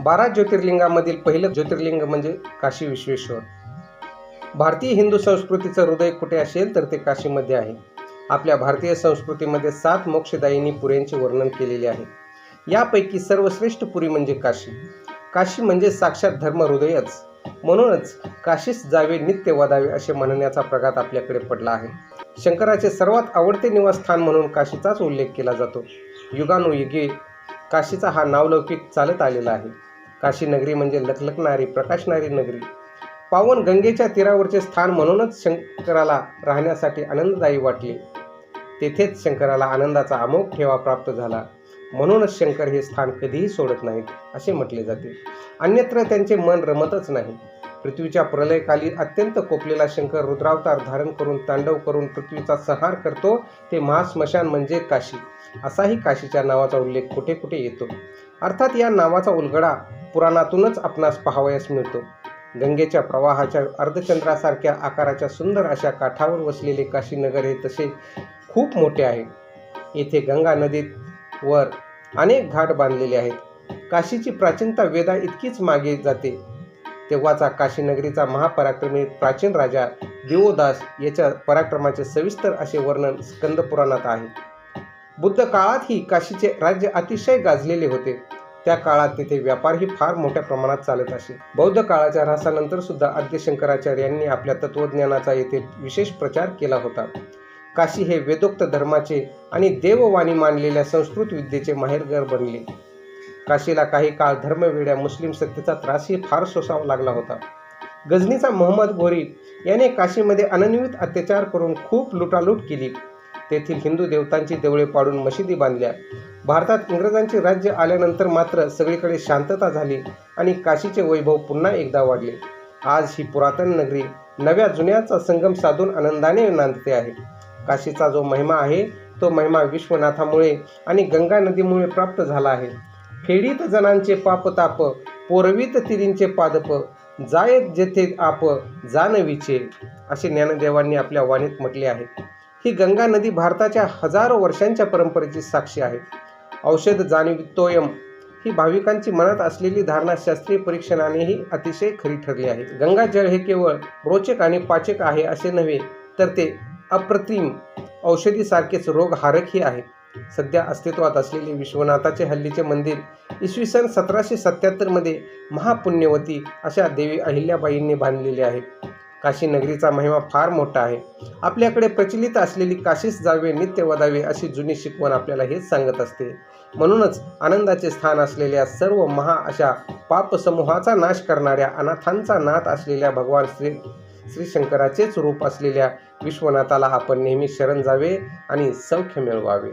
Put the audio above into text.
बारा ज्योतिर्लिंगामधील पहिलं ज्योतिर्लिंग म्हणजे काशी विश्वेश्वर. भारतीय हिंदू संस्कृतीचं हृदय कुठे असेल तर ते काशीमध्ये आहे. आपल्या भारतीय संस्कृतीमध्ये सात मोक्षदायिनी पुऱ्यांचे वर्णन केलेले आहे. यापैकी सर्वश्रेष्ठ पुरी म्हणजे काशी. काशी म्हणजे साक्षात धर्म हृदयच म्हणूनच काशीस जावे नित्य वदावे असे म्हणण्याचा प्रघात आपल्याकडे पडला आहे. शंकराचे सर्वात आवडते निवासस्थान म्हणून काशीचाच उल्लेख केला जातो. युगानुयुगे काशीचा हा नावलौकिक चालत आलेला आहे. काशी नगरी म्हणजे लखलखणारी प्रकाशणारी नगरी. पावन गंगेच्या तीरावरचे स्थान म्हणूनच शंकराला राहण्यासाठी आनंददायी वाटले. तेथेच शंकराला आनंदाचा अमोघ ठेवा प्राप्त झाला. म्हणूनच शंकर हे स्थान कधीही सोडत नाहीत असे म्हटले जाते. अन्यत्र त्यांचे मन रमतच नाही. पृथ्वीच्या प्रलयकाली अत्यंत कोपलेला शंकर रुद्रावतार धारण करून तांडव करून पृथ्वीचा संहार करतो ते महास्मशान म्हणजे काशी. असाही काशीच्या नावाचा उल्लेख कुठे कुठे येतो? अर्थात या नावाचा उलगडा पुराणातूनच आपणास पाहावयास मिळतो. गंगेच्या प्रवाहाच्या अर्धचंद्रासारख्या आकाराच्या सुंदर अशा काठावर वसलेले काशीनगर हे तसे खूप मोठे आहे. येथे गंगा नदीत वर अनेक घाट बांधलेले आहेत. काशीची प्राचीनता वेदा इतकीच मागे जाते. तेव्हाचा काशीनगरीचा महापराक्रमी प्राचीन राजा दिवोदास याच्या पराक्रमाचे सविस्तर असे वर्णन स्कंदपुराणात आहे. बुद्ध काळातही काशीचे राज्य अतिशय गाजलेले होते. त्या काळात तेथे व्यापारही फार मोठ्या प्रमाणात चालत असे. बौद्ध काळाच्या ऱ्हासानंतर सुद्धा आद्य शंकराचार्य यांनी आपल्या तत्वज्ञानाचा येथे विशेष प्रचार केला होता. काशी हे वेदोक्त धर्माचे आणि देववाणी मानलेल्या संस्कृत विद्येचे माहेरघर बनले. काशीला काही काळ धर्मवेड्या मुस्लिम सत्तेचा त्रासही फार सोसावा लागला होता. गजनीचा मोहम्मद घोरी याने काशीमध्ये अनन्वित अत्याचार करून खूप लुटालूट केली. तेथील हिंदू देवतांची देवळे पाडून मशिदी बांधल्या. भारतात इंग्रजांचे राज्य आल्यानंतर मात्र सगळीकडे शांतता झाली आणि काशीचे वैभव पुन्हा एकदा वाढले. आज ही पुरातन नगरी नव्या जुन्याचा संगम साधून आनंदाने नांदते आहे. काशीचा जो महिमा आहे तो महिमा विश्वनाथामुळे आणि गंगा नदीमुळे प्राप्त झाला आहे. फेडीत जणांचे पापताप पोरवीत तिरींचे पादप जायत जेथे आप जानवीचे असे ज्ञानदेवांनी आपल्या वाणीत म्हटले आहे. ही गंगा नदी भारताच्या हजारो वर्षांच्या परंपरेची साक्षी आहे. औषध जाणवितोयम ही भाविकांची मनात असलेली धारणा शास्त्रीय परीक्षणानेही अतिशय खरी ठरली आहे. गंगाजळ हे केवळ रोचक आणि पाचक आहे असे नव्हे तर ते अप्रतिम औषधीसारखेच रोगहारकही आहे. सध्या अस्तित्वात असलेले विश्वनाथाचे हल्लीचे मंदिर इसवी सन सतराशे सत्याहत्तरमध्ये महापुण्यवती अशा देवी अहिल्याबाईंनी बांधलेले आहे. काशी नगरीचा महिमा फार मोठा आहे. आपल्याकडे प्रचलित असलेली काशीस जावे नित्य वदावे अशी जुनी शिकवण आपल्याला हेच सांगत असते. म्हणूनच आनंदाचे स्थान असलेल्या सर्व महा अशा पापसमूहाचा नाश करणाऱ्या अनाथांचा नाथ असलेल्या भगवान श्री श्री शंकराचेच रूप असलेल्या विश्वनाथाला आपण नेहमी शरण जावे आणि सौख्य मिळवावे.